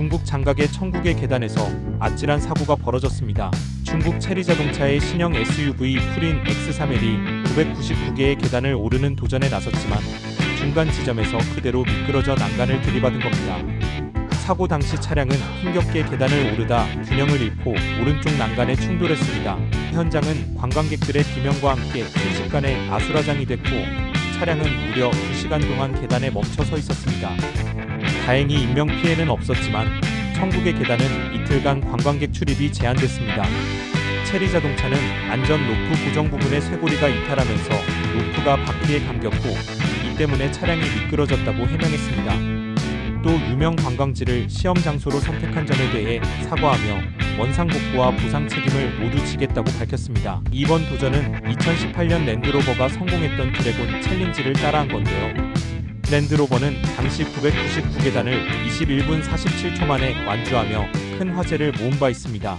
중국 장각의 천국의 계단에서 아찔한 사고가 벌어졌습니다. 중국 체리 자동차의 신형 SUV 프린 X3L이 999개의 계단을 오르는 도전에 나섰지만 중간 지점에서 그대로 미끄러져 난간을 들이받은 겁니다. 사고 당시 차량은 힘겹게 계단을 오르다 균형을 잃고 오른쪽 난간에 충돌했습니다. 현장은 관광객들의 비명과 함께 순식간에 아수라장이 됐고 차량은 무려 2시간 동안 계단에 멈춰 서 있었습니다. 다행히 인명 피해는 없었지만 천국의 계단은 이틀간 관광객 출입이 제한됐습니다. 체리 자동차는 안전 로프 고정 부분의 쇄골이가 이탈하면서 로프가 바퀴에 감겼고 이 때문에 차량이 미끄러졌다고 해명했습니다. 또 유명 관광지를 시험 장소로 선택한 점에 대해 사과하며 원상복구와 보상 책임을 모두 지겠다고 밝혔습니다. 이번 도전은 2018년 랜드로버가 성공했던 드래곤 챌린지를 따라한 건데요. 랜드로버는 당시 999계단을 21분 47초 만에 완주하며 큰 화제를 모은 바 있습니다.